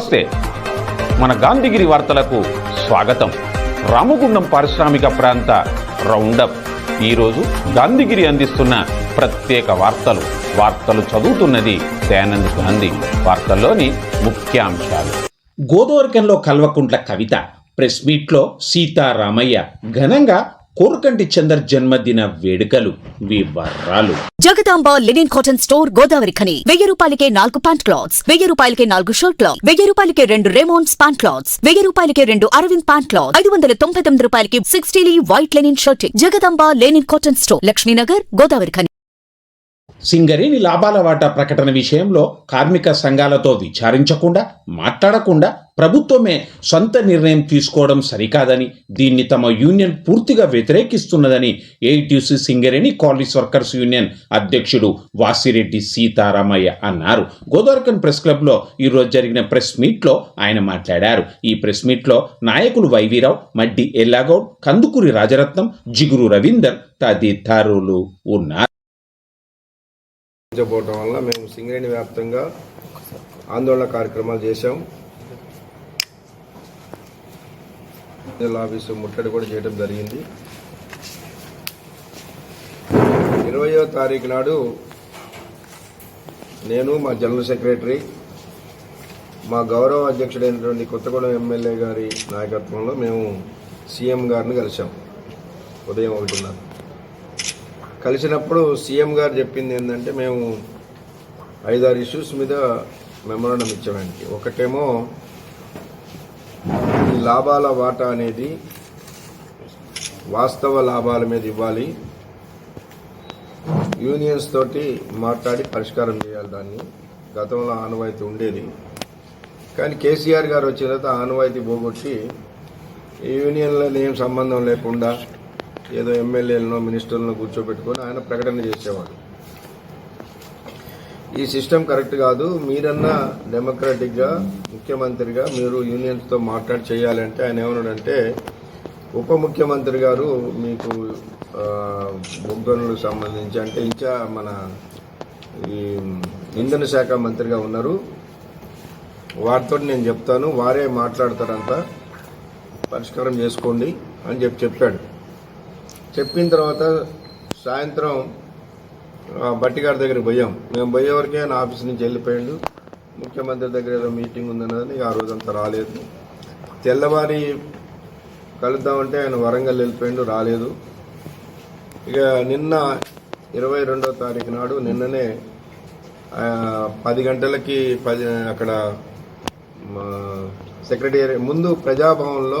నమస్తే. మన గాంధీగిరి వార్తలకు స్వాగతం. రామగుండం పారిశ్రామిక ప్రాంత రౌండప్. ఈరోజు గాంధీగిరి అందిస్తున్న ప్రత్యేక వార్తలు. వార్తలు చదువుతున్నది దయానంద్ గాంధీ వార్తల్లోని ముఖ్యాంశాలు. గోదావరికంలో కల్వకుంట్ల కవిత. ప్రెస్ మీట్లో సీతారామయ్య. ఘనంగా కోరుకంటి చందర్ జన్మదిన వేడుకలు వివరాలు. Jagadamba linen cotton store Godavari Khani. వెయ్యి రూపాయలకే నాలుగు ప్యాంట్ క్లాత్స్ వెయ్యి రూపాయలకే నాలుగు షర్ట్ క్లాత్ వెయ్యి రూపాయలకే రెండు రేమోన్స్ ప్యాంట్ క్లాత్స్ వెయ్యి రూపాయలకే రెండు అరవింద్ ప్యాంట్ క్లాత్ ఐదు వందల తొంభై తొమ్మిది రూపాయలకి sixty white linen shirt. Jagadamba linen cotton store Lakshminagar Godavari Khani. Singareni లాభాల వాటా ప్రకటన విషయంలో కార్మిక సంఘాలతో విచారించకుండా మాట్లాడకుండా ప్రభుత్వమే సొంత నిర్ణయం తీసుకోవడం సరికాదని దీన్ని తమ యూనియన్ పూర్తిగా వ్యతిరేకిస్తున్నదని AITC Singareni collieries workers union అధ్యక్షుడు వాసిరెడ్డి సీతారామయ్య అన్నారు. గోదావరికన్ ప్రెస్ క్లబ్లో ఈరోజు జరిగిన ప్రెస్ మీట్లో ఆయన మాట్లాడారు. ఈ ప్రెస్ మీట్లో నాయకులు వైవీరావు మడ్డి ఎల్లాగౌడ్ కందుకూరి రాజరత్నం జిగురు రవీందర్ తదితరులు ఉన్నారు. పోవటం వల్ల మేము సింగరేణి వ్యాప్తంగా ఆందోళన కార్యక్రమాలు చేశాం. జిల్లా ఆఫీసు ముట్టడి కూడా చేయడం జరిగింది. ఇరవయో తారీఖు నాడు నేను మా జనరల్ సెక్రటరీ మా గౌరవ అధ్యక్షుడైనటువంటి కొత్తగూడెం ఎమ్మెల్యే గారి నాయకత్వంలో మేము సీఎం గారిని కలిశాం. ఉదయం ఒకటిన్నర. కలిసినప్పుడు సీఎం గారు చెప్పింది ఏంటంటే మేము ఐదారు ఇష్యూస్ మీద మెమోరాండం ఇచ్చామండి. ఒకటేమో లాభాల వాటా అనేది వాస్తవ లాభాల మీద ఇవ్వాలి. యూనియన్స్ తోటి మాట్లాడి పరిష్కారం చేయాలి దాన్ని. గతంలో ఆనవాయితీ ఉండేది. కానీ కేసీఆర్ గారు వచ్చిన తర్వాత ఆనవాయితీ పోగొట్టి ఈ ఏం సంబంధం లేకుండా ఏదో ఎమ్మెల్యేలను మినిస్టర్లను కూర్చోబెట్టుకొని ఆయన ప్రకటన చేసేవాడు. ఈ సిస్టమ్ కరెక్ట్ కాదు. మీరన్నా డెమోక్రాటిక్గా ముఖ్యమంత్రిగా మీరు యూనియన్స్తో మాట్లాడి చేయాలంటే ఆయన ఏమన్నాడంటే ఉప ముఖ్యమంత్రి గారు మీకు బొగ్గనులకు సంబంధించి అంటే ఇంకా మన ఈ ఇంధన శాఖ మంత్రిగా ఉన్నారు. వారితో నేను చెప్తాను. వారే మాట్లాడతారంతా. పరిష్కారం చేసుకోండి అని చెప్పి చెప్పాడు. చెప్పిన తర్వాత సాయంత్రం బట్టి గారి దగ్గరికి పోయాం. మేము పోయే వరకే ఆయన ఆఫీస్ నుంచి వెళ్ళిపోయాడు. ముఖ్యమంత్రి దగ్గర ఏదో మీటింగ్ ఉందన్నది ఆ రోజంతా రాలేదు. తెల్లవారి కలుద్దామంటే ఆయన వరంగల్ వెళ్ళిపోయాడు రాలేదు. ఇక నిన్న ఇరవై రెండో తారీఖు నాడు నిన్ననే పది గంటలకి పది అక్కడ మా ముందు ప్రజాభవన్లో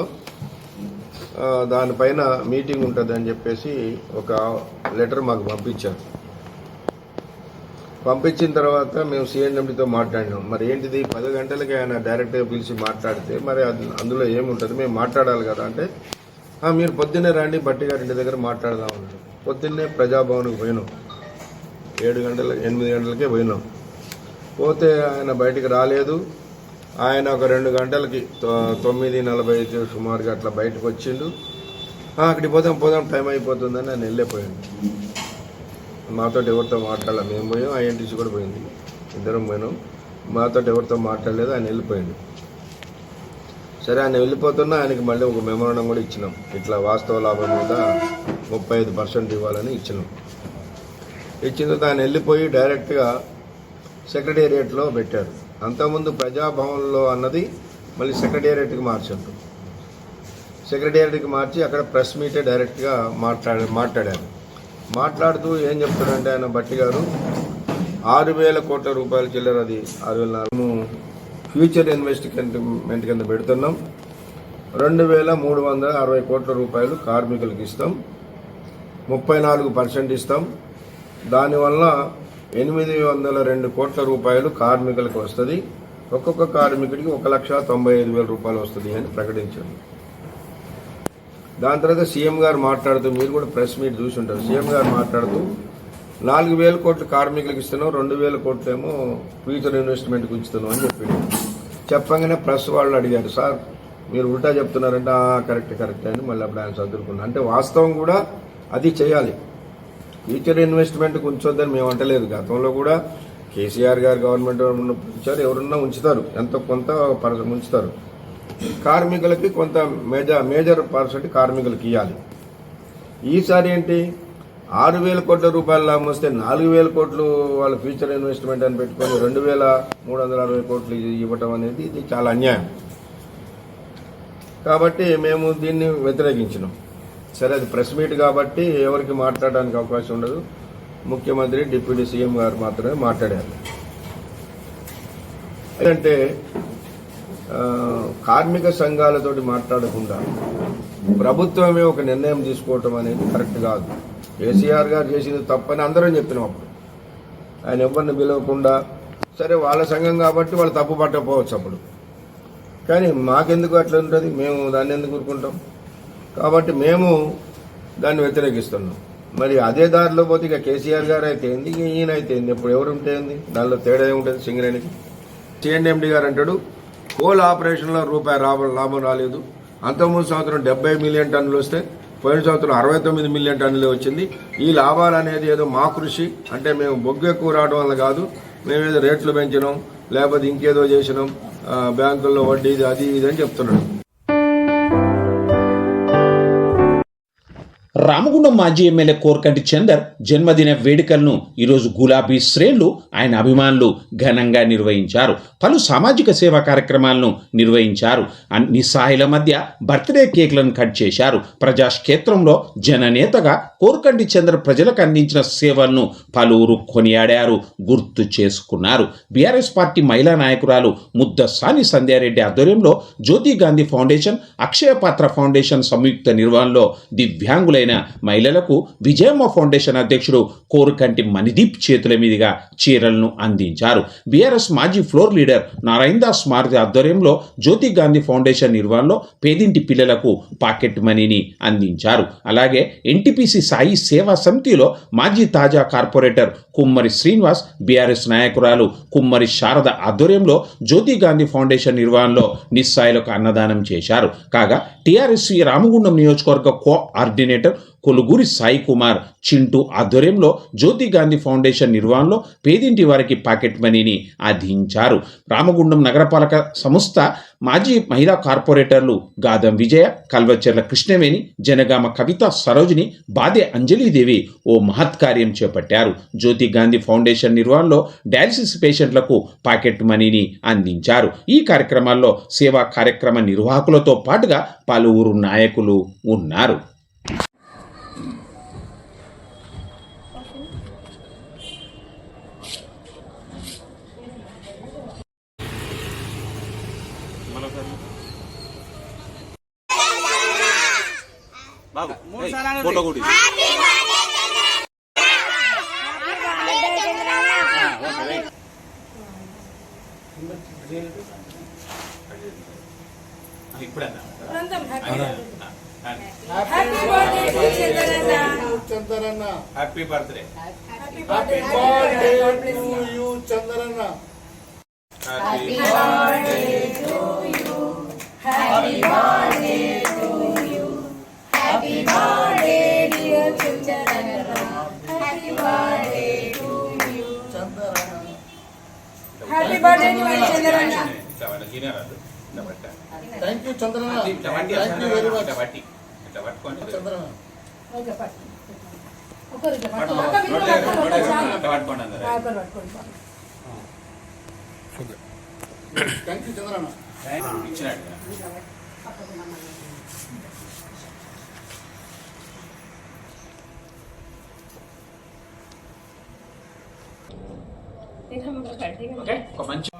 దానిపైన మీటింగ్ ఉంటుంది అని చెప్పేసి ఒక లెటర్ మాకు పంపించారు. పంపించిన తర్వాత మేము సిఎండ్ఎండితో మాట్లాడినాం. మరి ఏంటిది? పది గంటలకి ఆయన డైరెక్ట్గా పిలిచి మాట్లాడితే మరి అది అందులో ఏముంటుంది? మేము మాట్లాడాలి కదా అంటే మీరు పొద్దున్నే రండి బట్టి గారింటి దగ్గర మాట్లాడదాం పొద్దున్నే ప్రజాభవన్కి పోయినాం. ఏడు గంటల ఎనిమిది గంటలకే పోయినాం. పోతే ఆయన బయటికి రాలేదు. ఆయన ఒక రెండు గంటలకి తొ- తొమ్మిది నలభై ఐదు సుమారుగా అట్లా బయటకు వచ్చిండు. అక్కడికి పోదాం పోదాం టైం అయిపోతుందని ఆయన వెళ్ళిపోయాను. మాతో ఎవరితో మాట్లాడాలి మేము పోయాం ఐఎన్టీసీ కూడా పోయింది. ఇద్దరం పోయినాం. మాతో ఎవరితో మాట్లాడలేదు ఆయన వెళ్ళిపోయాడు. సరే ఆయన వెళ్ళిపోతున్నా ఆయనకి మళ్ళీ ఒక మెమోరాండం కూడా ఇచ్చినాం. ఇట్లా వాస్తవ లాభం మీద ముప్పై ఐదు పర్సెంట్ ఇవ్వాలని ఇచ్చినాం. ఇచ్చిన తర్వాత ఆయన వెళ్ళిపోయి డైరెక్ట్గా సెక్రటేరియట్లో పెట్టారు. అంతకుముందు ప్రజాభవన్లో అన్నది మళ్ళీ సెక్రటేరియట్కి మార్చారు. సెక్రటేరియట్కి మార్చి అక్కడ ప్రెస్ మీటే డైరెక్ట్గా మాట్లాడ మాట్లాడారు. మాట్లాడుతూ ఏం చెప్తాడంటే ఆయన బట్టి గారు ఆరు వేల కోట్ల రూపాయల చిల్లర అది ఆరు వేల నాలుగు. ఫ్యూచర్ ఇన్వెస్ట్మెంట్ కింద పెడుతున్నాం. రెండు వేల మూడు వందల అరవై కోట్ల రూపాయలు కార్మికులకు ఇస్తాం. ముప్పై నాలుగు పర్సెంట్ ఇస్తాం. దానివల్ల ఎనిమిది వందల రెండు కోట్ల రూపాయలు కార్మికులకు వస్తుంది. ఒక్కొక్క కార్మికుడికి ఒక లక్ష తొంభై ఐదు వేల రూపాయలు వస్తుంది అని ప్రకటించారు. దాని తర్వాత సీఎం గారు మాట్లాడుతూ మీరు కూడా ప్రెస్ మీట్ చూసి ఉంటారు. సీఎం గారు మాట్లాడుతూ నాలుగు వేల కోట్లు కార్మికులకు ఇస్తున్నాం రెండు వేల కోట్లు ఏమో ఫ్యూచర్ ఇన్వెస్ట్మెంట్కి ఉంచుతున్నాం అని చెప్పి చెప్పగానే ప్రెస్ వాళ్ళు అడిగారు సార్ మీరు ఉల్టా చెప్తున్నారంటే "ఆ, కరెక్ట్ కరెక్ట్ అని మళ్ళీ అప్పుడు ఆయన చదువుకున్నాను అంటే వాస్తవం కూడా అది చేయాలి. ఫ్యూచర్ ఇన్వెస్ట్మెంట్ ఉంచొద్దని మేము అంటలేదు. గతంలో కూడా కేసీఆర్ గారు గవర్నమెంట్ ఉంచారు ఎవరున్నా ఉంచుతారు. ఎంతో కొంత పర్సెంట్ ఉంచుతారు. కార్మికులకి కొంత మేజర్ మేజర్ పర్సెంట్ కార్మికులకి ఇవ్వాలి ఈసారి ఏంటి? ఆరు వేల కోట్ల రూపాయలు లాభం వస్తే నాలుగు వేల కోట్లు వాళ్ళ ఫ్యూచర్ ఇన్వెస్ట్మెంట్ అని పెట్టుకొని రెండు వేల మూడు వందల అరవై కోట్లు ఇవ్వటం అనేది ఇది చాలా అన్యాయం. కాబట్టి మేము దీన్ని వ్యతిరేకించినాం. సరే అది ప్రెస్ మీట్ కాబట్టి ఎవరికి మాట్లాడడానికి అవకాశం ఉండదు. ముఖ్యమంత్రి డిప్యూటీ సీఎం గారు మాత్రమే మాట్లాడారు. ఎందుకంటే కార్మిక సంఘాలతోటి మాట్లాడకుండా ప్రభుత్వమే ఒక నిర్ణయం తీసుకోవటం అనేది కరెక్ట్ కాదు. కేసీఆర్ గారు చేసింది తప్పని అందరం చెప్పినాం అప్పుడు. ఆయన ఎవరిని పిలవకుండా సరే వాళ్ళ సంఘం కాబట్టి వాళ్ళు తప్పు పట్టకపోవచ్చు అప్పుడు. కానీ మాకెందుకు అట్లా ఉంటుంది? మేము దాన్ని ఎందుకు ఊరుకుంటాం? కాబట్టి మేము దాన్ని వ్యతిరేకిస్తున్నాం. మరి అదే దారిలో పోతే ఇక కేసీఆర్ గారు అయితే ఏంది? ఈయన అయితే ఏంది? ఇప్పుడు ఎవరు ఉంటే దానిలో తేడా ఏముంటుంది సింగరేణికి? సిఎన్ఎండి గారు అంటాడు కోల్ ఆపరేషన్లో రూపాయి లాభం లాభం రాలేదు. అంతకుముందు సంవత్సరం డెబ్బై మిలియన్ టన్నులు వస్తే పోయిన సంవత్సరం అరవై తొమ్మిది మిలియన్ టన్నులు వచ్చింది. ఈ లాభాలు అనేది ఏదో మా కృషి. అంటే మేము బొగ్గు ఎక్కువ రావడం వల్ల కాదు మేము ఏదో రేట్లు పెంచినాం లేకపోతే ఇంకేదో చేసినాం బ్యాంకుల్లో వడ్డీ ఇది అది ఇది అని చెప్తున్నాడు. రామగుండం మాజీ ఎమ్మెల్యే కోరకంటి చందర్ జన్మదిన వేడుకలను ఈరోజు గులాబీ శ్రేణులు ఆయన అభిమానులు ఘనంగా నిర్వహించారు. పలు సామాజిక సేవా కార్యక్రమాలను నిర్వహించారు. అన్ని స్థాయిల మధ్య బర్త్డే కేక్లను కట్ చేశారు. ప్రజాక్షేత్రంలో జననేతగా కోరకంటి చందర్ ప్రజలకు అందించిన సేవలను పలువురు కొనియాడారు గుర్తు చేసుకున్నారు. బీఆర్ఎస్ పార్టీ మహిళా నాయకురాలు ముద్ద సాని సంధ్యారెడ్డి ఆధ్వర్యంలో జ్యోతి గాంధీ ఫౌండేషన్ అక్షయ పాత్ర ఫౌండేషన్ సంయుక్త నిర్వహణలో దివ్యాంగుల దివ్యాంగులైన మహిళలకు విజయమ్మ ఫౌండేషన్ అధ్యక్షుడు కోరుకంటి మణిదీప్ చేతుల మీదుగా చీరలను అందించారు. బీఆర్ఎస్ మాజీ ఫ్లోర్ లీడర్ నారాయణ దాస్ మారుతి ఆధ్వర్యంలో జ్యోతి గాంధీ ఫౌండేషన్ నిర్వహణలో పేదింటి పిల్లలకు పాకెట్ మనీని అందించారు. అలాగే ఎన్టీపీసీ సాయి సేవా సమితిలో మాజీ తాజా కార్పొరేటర్ కుమ్మరి శ్రీనివాస్ బీఆర్ఎస్ నాయకురాలు కుమ్మరి శారద ఆధ్వర్యంలో జ్యోతి గాంధీ ఫౌండేషన్ నిర్వహణలో నిస్సాయిలకు అన్నదానం చేశారు. కాగా టీఆర్ఎస్ రామగుండం నియోజకవర్గ కోఆర్డినేటర్ కొలుగురి సాయి కుమార్ చింటూ ఆధ్వర్యంలో జ్యోతి గాంధీ ఫౌండేషన్ నిర్వహణలో పేదింటి వారికి పాకెట్ మనీని అందించారు రామగుండం నగరపాలక సంస్థ మాజీ మహిళా కార్పొరేటర్లు గాదం విజయ కల్వచెర్ల కృష్ణవేణి జనగామ కవిత సరోజిని బాదే అంజలీదేవి ఓ మహత్కార్యం చేపట్టారు. జ్యోతి గాంధీ ఫౌండేషన్ నిర్వహణలో డయాలసిస్ పేషెంట్లకు పాకెట్ మనీని అందించారు. ఈ కార్యక్రమాల్లో సేవా కార్యక్రమ నిర్వాహకులతో పాటుగా పలువురు నాయకులు ఉన్నారు. Photo Chandranna happy birthday happy birthday to you Chandranna చాలు. ఇట్లా పట్టుకోండి అందరూ. ఆ, ఒకరు పట్టుకోండి పాపం. థ్యాంక్ యూ చంద్రన్న ఇచ్చినట్టు. ఓకే ఒక మంచి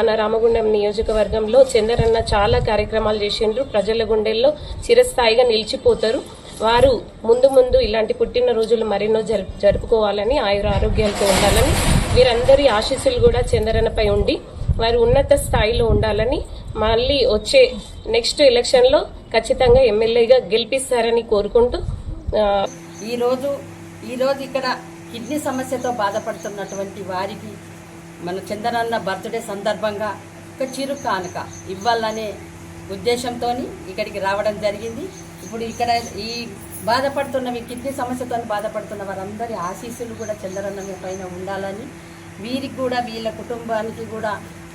మన రామగుండం నియోజకవర్గంలో చందరన్న చాలా కార్యక్రమాలు చేసిండ్రు. ప్రజల గుండెల్లో చిరస్థాయిగా నిలిచిపోతారు. వారు ముందు ముందు ఇలాంటి పుట్టినరోజులు మరెన్నో జరుపు జరుపుకోవాలని ఆయుర ఆరోగ్యాలతో ఉండాలని వీరందరి ఆశీస్సులు కూడా చందరన్నపై ఉండి వారు ఉన్నత స్థాయిలో ఉండాలని మళ్ళీ వచ్చే నెక్స్ట్ ఎలక్షన్లో ఖచ్చితంగా ఎమ్మెల్యేగా గెలిపిస్తారని కోరుకుంటూ ఈరోజు ఈరోజు ఇక్కడ కిడ్నీ సమస్యతో బాధపడుతున్నటువంటి వారికి మన చందనన్న బర్త్డే సందర్భంగా ఒక చిరు కానుక ఇవ్వాలనే ఉద్దేశంతో ఇక్కడికి రావడం జరిగింది. ఇప్పుడు ఇక్కడ ఈ బాధపడుతున్న ఈ కిడ్నీ సమస్యతో బాధపడుతున్న వారందరి ఆశీస్సులు కూడా చంద్రన్న మీ పైన ఉండాలని వీరికి కూడా వీళ్ళ కుటుంబానికి కూడా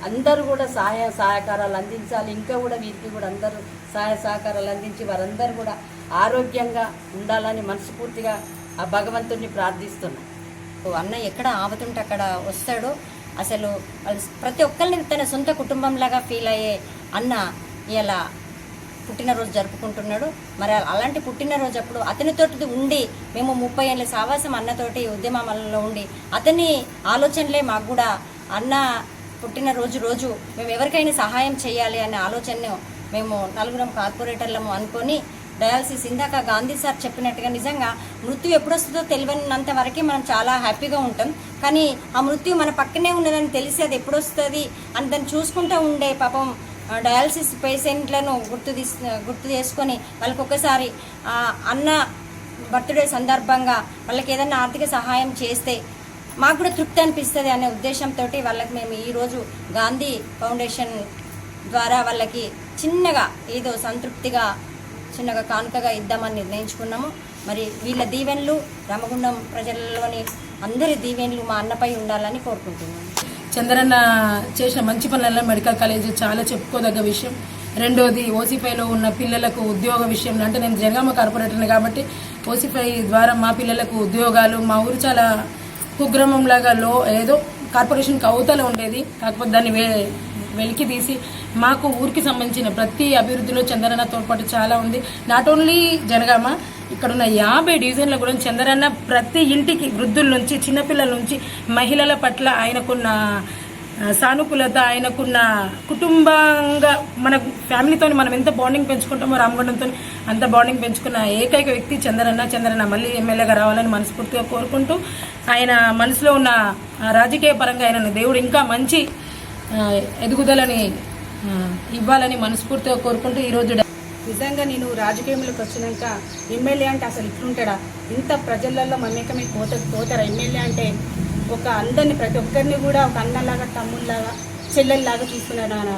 అందరూ కూడా సహాయ సహకారాలు అందించాలి. ఇంకా కూడా వీరికి కూడా అందరూ సహాయ సహకారాలు అందించి వారందరూ కూడా ఆరోగ్యంగా ఉండాలని మనస్ఫూర్తిగా ఆ భగవంతుడిని ప్రార్థిస్తున్నాను అన్న ఎక్కడ ఆపుతుంటే అక్కడ వస్తాడో అసలు ప్రతి ఒక్కరిని తన సొంత కుటుంబంలాగా ఫీల్ అయ్యే అన్న ఇలా పుట్టినరోజు జరుపుకుంటున్నాడు. మరి అలాంటి పుట్టినరోజు అప్పుడు అతనితోటి ఉండి మేము ముప్పై ఏళ్ళ సావాసం అన్నతోటి ఉద్యమంలో ఉండి అతని ఆలోచనలే మాకు కూడా అన్న పుట్టినరోజు రోజు మేము ఎవరికైనా సహాయం చేయాలి అనే ఆలోచనను మేము నలుగురం కార్పొరేటర్లము అనుకొని డయాలసిస్. ఇందాక గాంధీ సార్ చెప్పినట్టుగా నిజంగా మృత్యు ఎప్పుడొస్తుందో తెలియనంత వరకే మనం చాలా హ్యాపీగా ఉంటాం. కానీ ఆ మృత్యు మన పక్కనే ఉన్నదని తెలిసి అది ఎప్పుడొస్తుంది? అని దాన్ని చూసుకుంటూ ఉండే పాపం డయాలసిస్ పేషెంట్లను గుర్తు తీస్ గుర్తు చేసుకొని వాళ్ళకి ఒక్కసారి అన్న బర్త్డే సందర్భంగా వాళ్ళకి ఏదైనా ఆర్థిక సహాయం చేస్తే మాకు కూడా తృప్తి అనిపిస్తుంది అనే ఉద్దేశంతో వాళ్ళకి మేము ఈరోజు గాంధీ ఫౌండేషన్ ద్వారా వాళ్ళకి చిన్నగా ఏదో సంతృప్తిగా చిన్నగా కానుకగా ఇద్దామని నిర్ణయించుకున్నాము. మరి వీళ్ళ దీవెనలు రామగుండం ప్రజలలోని అందరి దీవెనలు మా అన్నపై ఉండాలని కోరుకుంటున్నాను. చంద్రన్న చేసిన మంచి పనులలో మెడికల్ కాలేజ్ చాలా చెప్పుకోదగ్గ విషయం. రెండోది ఓసీఫైలో ఉన్న పిల్లలకు ఉద్యోగ విషయంలో అంటే నేను జనగామ కార్పొరేటర్ని కాబట్టి ఓసీఫై ద్వారా మా పిల్లలకు ఉద్యోగాలు మా ఊరు చాలా కుగ్రామంలాగా లో ఏదో కార్పొరేషన్కి అవతల ఉండేది. కాకపోతే దాన్ని వే వెలికి తీసి మాకు ఊరికి సంబంధించిన ప్రతి అభివృద్ధిలో చంద్రన్న తోడ్పాటు చాలా ఉంది. నాట్ ఓన్లీ జనగామ ఇక్కడ ఉన్న యాభై డివిజన్ల కూడా చంద్రన్న ప్రతి ఇంటికి వృద్ధుల నుంచి చిన్నపిల్లల నుంచి మహిళల పట్ల ఆయనకున్న సానుకూలత ఆయనకున్న కుటుంబంగా మన ఫ్యామిలీతో మనం ఎంత బాండింగ్ పెంచుకుంటామో రామగుండంతో అంత బాండింగ్ పెంచుకున్న ఏకైక వ్యక్తి చంద్రన్న. చంద్రన్న మళ్ళీ ఎమ్మెల్యేగా రావాలని మనస్ఫూర్తిగా కోరుకుంటూ ఆయన మనసులో ఉన్న రాజకీయ పరంగా ఆయన దేవుడు ఇంకా మంచి ఎదుగుదలని ఇవ్వాలని మనస్ఫూర్తిగా కోరుకుంటూ ఈరోజు నిజంగా నేను రాజకీయంలోకి వచ్చినాక ఎమ్మెల్యే అంటే అసలు ఇట్లుంటాడా? ఇంత ప్రజలలో మమేకమే పోత పోతారా? ఎమ్మెల్యే అంటే ఒక అందరిని ప్రతి ఒక్కరిని కూడా ఒక అన్నలాగా తమ్ముళ్ళలాగా చెల్లెల్లాగా చూసుకున్నాడు మన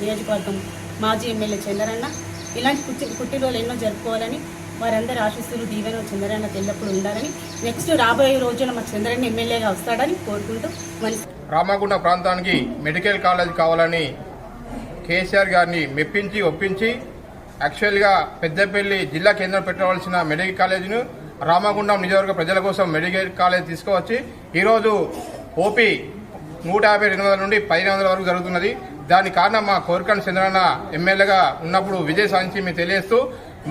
నియోజకవర్గం మాజీ ఎమ్మెల్యే చంద్రన్న. ఇలాంటి పుట్టి పుట్టినరోజులు ఎన్నో జరుపుకోవాలని వారందరి ఆశిస్తులు దీవెన చంద్రన్న ఎల్లప్పుడూ ఉండాలని. నెక్స్ట్ రాబోయే రోజున మా చంద్రన్న ఎమ్మెల్యేగా వస్తాడని కోరుకుంటూ మంచి రామగుండ ప్రాంతానికి మెడికల్ కాలేజ్ కావాలని కేసీఆర్ గారిని మెప్పించి ఒప్పించి యాక్చువల్గా పెద్దపల్లి జిల్లా కేంద్రం పెట్టవలసిన మెడికల్ కాలేజీను రామగుండం నియోజకవర్గ ప్రజల కోసం మెడికల్ కాలేజ్ తీసుకువచ్చి ఈరోజు ఓపీ నూట యాభై రెండు వందల నుండి పదిహేను వందల వరకు జరుగుతున్నది. దాని కారణం మా కోరికను చంద్రన్న ఎమ్మెల్యేగా ఉన్నప్పుడు విజయ సాధించి మేము తెలియజేస్తూ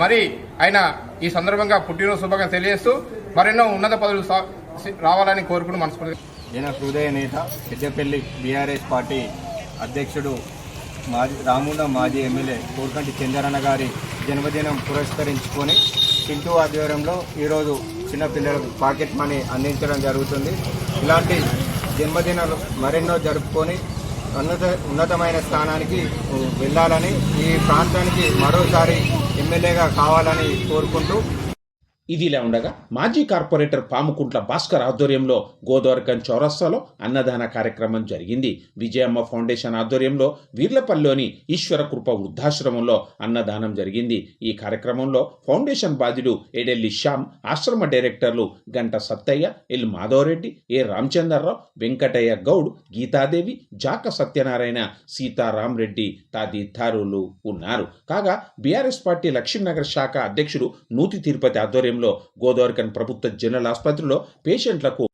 మరి ఆయన ఈ సందర్భంగా పుట్టినరోజు శుభంగా తెలియజేస్తూ మరెన్నో ఉన్నత పదవులు రావాలని కోరుకుని మనస్ఫూర్తి జన హృదయ నేత పెద్దపల్లి బీఆర్ఎస్ పార్టీ అధ్యక్షుడు మాజీ రాముండ మాజీ ఎమ్మెల్యే కోరుకంటి చంద్రన్న గారి జన్మదినం పురస్కరించుకొని చింటూ ఆధ్వర్యంలో ఈరోజు చిన్నపిల్లలకు పాకెట్ మనీ అందించడం జరుగుతుంది. ఇలాంటి జన్మదినాలు మరెన్నో జరుపుకొని ఉన్నత ఉన్నతమైన స్థానానికి వెళ్ళాలని ఈ ప్రాంతానికి మరోసారి ఎమ్మెల్యేగా కావాలని కోరుకుంటూ ఇదిలా ఉండగా మాజీ కార్పొరేటర్ పాముకుంట్ల భాస్కర్ ఆధ్వర్యంలో గోదావరికం చౌరస్తాలో అన్నదాన కార్యక్రమం జరిగింది. విజయమ్మ ఫౌండేషన్ ఆధ్వర్యంలో వీర్లపల్లిలోని ఈశ్వర కృప వృద్ధాశ్రమంలో అన్నదానం జరిగింది. ఈ కార్యక్రమంలో ఫౌండేషన్ బాధ్యుడు ఎడెల్లి శ్యామ్ ఆశ్రమ డైరెక్టర్లు గంట సత్తయ్య ఎల్ మాధవరెడ్డి ఏ రామచంద్రరావు వెంకటయ్య గౌడ్ గీతాదేవి జాక సత్యనారాయణ సీతారాం రెడ్డి తదితరులు ఉన్నారు. కాగా బీఆర్ఎస్ పార్టీ లక్ష్మీనగర్ శాఖ అధ్యక్షుడు నూతి తిరుపతి ఆధ్వర్యంలో గోదావరికన్ ప్రభుత్వ జనరల్ ఆసుపత్రిలో పేషెంట్లకు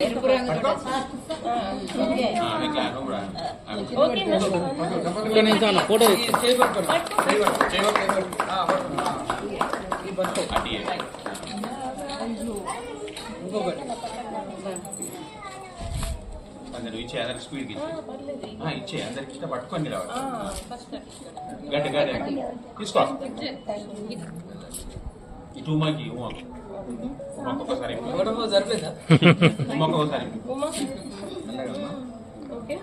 ఇచ్చే అందరికి స్పీడ్కి ఇచ్చే ఇచ్చే అందరికి ఇట్లా పట్టుకొని రావాలి గడ్డ గడ్డ తీసుకో ఇటు ఉమాకి ఉమాకి ఉమాకి ఒకసారి ఉమాకి ఒకసారి ఉమా ఓకే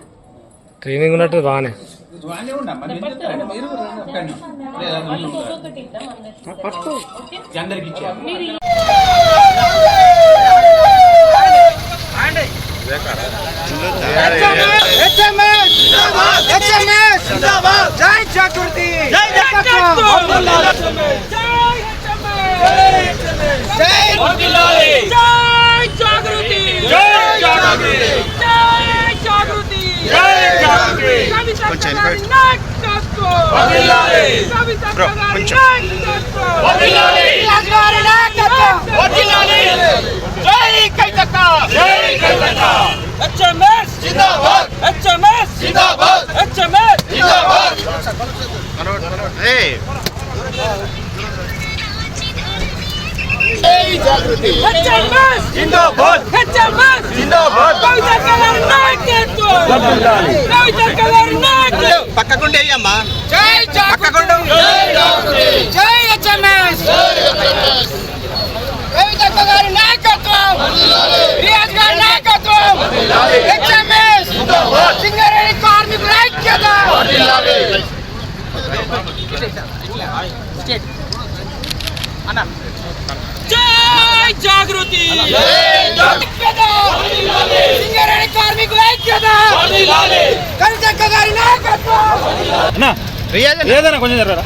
ట్రైనింగ్ ఉన్నట్టు బాగానే కొంచెం ఉన్నా మరి ఏం చెప్తారంటే మీరు ఒక్కడిని. లేదా వాళ్ళకి ముందు ఒక్కొక్కటి ఇద్దాం అందరికి ఓకే అందరికి ఇచ్చేయాలి మీరు పక్కకుంటే అయ్యమ్మా ఏదైనా కొంచెం జరగరా?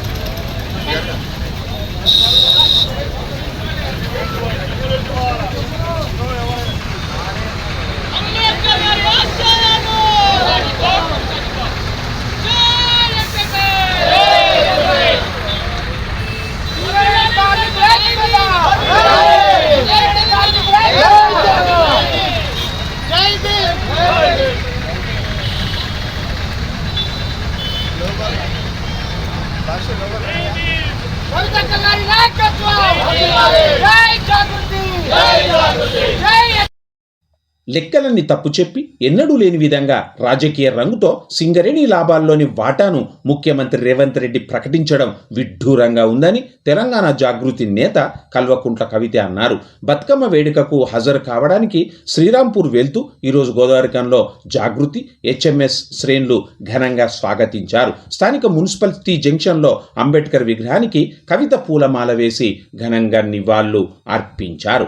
జై జాగృతి జై జాగృతి లెక్కలన్నీ తప్పు చెప్పి ఎన్నడూ లేని విధంగా రాజకీయ రంగుతో సింగరేణి లాభాల్లోని వాటాను ముఖ్యమంత్రి రేవంత్ రెడ్డి ప్రకటించడం విడ్డూరంగా ఉందని తెలంగాణ జాగృతి నేత కల్వకుంట్ల కవిత అన్నారు. బతుకమ్మ వేడుకకు హాజరు కావడానికి శ్రీరాంపూర్ వెళ్తూ ఈరోజు గోదావరికంలో జాగృతి హెచ్ఎంఎస్ శ్రేణులు ఘనంగా స్వాగతించారు. స్థానిక మున్సిపాలిటీ జంక్షన్లో అంబేద్కర్ విగ్రహానికి కవిత పూలమాల వేసి ఘనంగా నివాళులు అర్పించారు.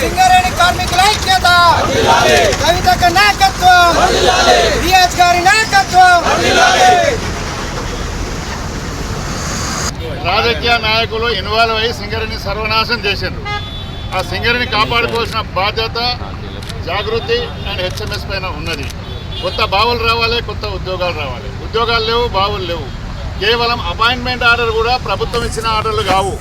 Singareni కార్మికుల ఐక్యత! కవితక నాయకత్వం! డిఎస్ గారి నాయకత్వం! రాజకీయ నాయకులు ఇన్వాల్వ్ అయ్యి సింగరిని సర్వనాశం చేశారు. ఆ సింగరిని కాపాడుకోవాల్సిన బాధ్యత జాగృతి అండ్ హెచ్ఎంఎస్ పైన ఉన్నది. కొత్త బావులు రావాలి కొత్త ఉద్యోగాలు రావాలి. ఉద్యోగాలు లేవు బావులు లేవు. కేవలం అపాయింట్మెంట్ ఆర్డర్ కూడా ప్రభుత్వం ఇచ్చిన ఆర్డర్లు కావు.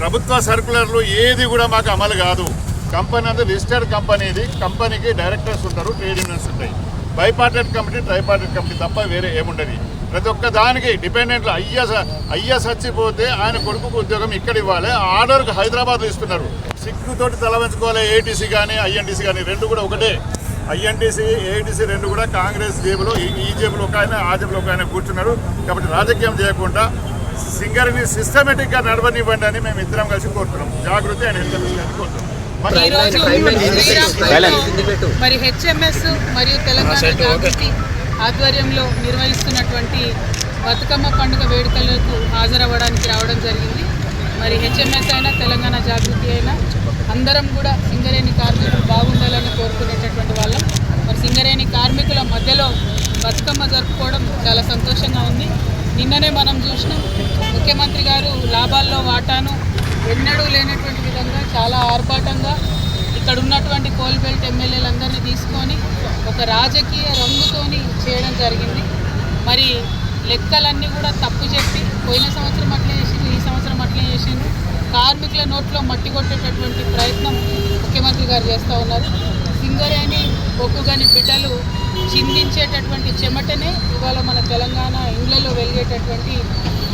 ప్రభుత్వ సర్కులర్లు ఏది కూడా మాకు అమలు కాదు. కంపెనీ అంతా రిజిస్టర్డ్ కంపెనీ ఇది. కంపెనీకి డైరెక్టర్స్ ఉంటారు ట్రేడ్ యూనియన్స్ ఉంటాయి. బైపార్టెడ్ కంపెనీ ట్రైపార్టెడ్ కంపెనీ తప్ప వేరే ఏముండదు. ప్రతి ఒక్క దానికి డిపెండెంట్లు అయ్యా అయ్యా అయ్య చచ్చిపోతే ఆయన కొడుకుకు ఉద్యోగం ఇక్కడ ఇవ్వాలి. ఆర్డర్కి హైదరాబాద్లో ఇస్తున్నారు. సిక్కుతోటి తలవంచుకోవాలి ఏటీసీ కానీ ఐఎన్టీసీ కానీ రెండు కూడా ఒకటే. ఐఎన్టీసీ ఏఐటీసీ రెండు కూడా కాంగ్రెస్ జేబులో ఈ- ఈ జేబులో ఒక ఆయన ఆ జేబులో ఒక ఆయన కూర్చున్నారు. కాబట్టి రాజకీయం చేయకుండా సింగర్ని సిస్టమేటిక్గా నడవనివ్వండి అని మేము ఇద్దరం కలిసి కోరుతున్నాం. జాగృతి అండ్ హెల్త్ కోరుతున్నాం. మరి హెచ్ఎంఎస్ మరియు తెలంగాణ జాగృతి ఆధ్వర్యంలో నిర్వహిస్తున్నటువంటి బతుకమ్మ పండుగ వేడుకలకు హాజరవ్వడానికి రావడం జరిగింది. మరి హెచ్ఎంఎస్ అయినా తెలంగాణ జాగృతి అయినా అందరం కూడా సింగరేణి కార్మికులు బాగుండాలని కోరుకునేటటువంటి వాళ్ళం. మరి సింగరేణి కార్మికుల మధ్యలో బతుకమ్మ జరుపుకోవడం చాలా సంతోషంగా ఉంది. నిన్ననే మనం చూసినాం. ముఖ్యమంత్రి గారు లాభాల్లో వాటాను. ఎన్నడూ లేనటువంటి విధంగా చాలా ఆర్భాటంగా ఇక్కడ ఉన్నటువంటి కోల్బెల్ట్ ఎమ్మెల్యేలందరినీ తీసుకొని ఒక రాజకీయ రంగుతోని చేయడం జరిగింది. మరి లెక్కలన్నీ కూడా తప్పు చెప్పి పోయిన సంవత్సరం అట్లే చేసిండు ఈ సంవత్సరం అట్లే చేసిండు కార్మికుల నోట్లో మట్టి కొట్టేటటువంటి ప్రయత్నం ముఖ్యమంత్రి గారు చేస్తూ ఉన్నారు. సింగరేణి ఒక్కుగాని బిడ్డలు చిందించేటటువంటి చెమటనే ఇవాళ మన తెలంగాణ ఇండ్లలో వెలిగేటటువంటి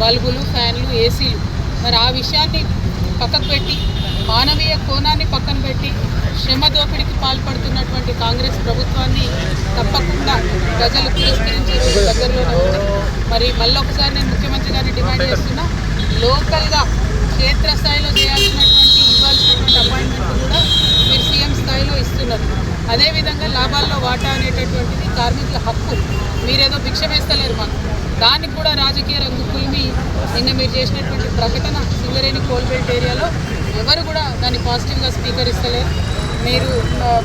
బల్బులు ఫ్యాన్లు ఏసీలు. మరి ఆ విషయాన్ని పక్కకు పెట్టి మానవీయ కోణాన్ని పక్కన పెట్టి శ్రమ దోపిడికి పాల్పడుతున్నటువంటి కాంగ్రెస్ ప్రభుత్వాన్ని తప్పకుండా ప్రజలు తిరస్కరించే రోజు దగ్గరలోనే ఉంది మరి మళ్ళొకసారి నేను ముఖ్యమంత్రి గారిని డిమాండ్ చేస్తున్నా లోకల్గా క్షేత్రస్థాయిలో చేయాల్సినటువంటి ఇవ్వాల్సినటువంటి అపాయింట్మెంట్ కూడా మీరు సీఎం స్థాయిలో ఇస్తున్నారు. అదేవిధంగా లాభాల్లో వాటా అనేటటువంటిది కార్మికుల హక్కు. మీరేదో భిక్ష వేస్తలేరు మాకు. దానికి కూడా రాజకీయ రంగు కులిమి. నిన్న మీరు చేసినటువంటి ప్రకటన సింగరేణి కోల్బెల్ట్ ఏరియాలో ఎవరు కూడా దాన్ని పాజిటివ్గా స్వీకరిస్తలేరు. మీరు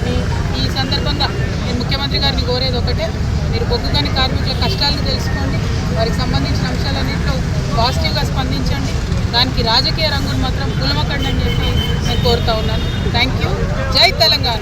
మీ ఈ సందర్భంగా నేను ముఖ్యమంత్రి గారిని కోరేది ఒకటే. మీరు బొగ్గుగని కార్మికుల కష్టాలను తెలుసుకోండి. వారికి సంబంధించిన అంశాలన్నింటిలో పాజిటివ్గా స్పందించండి. దానికి రాజకీయ రంగును మాత్రం కులమకండి అని చెప్పి నేను కోరుతా ఉన్నాను. Thank you. జై తెలంగాణ.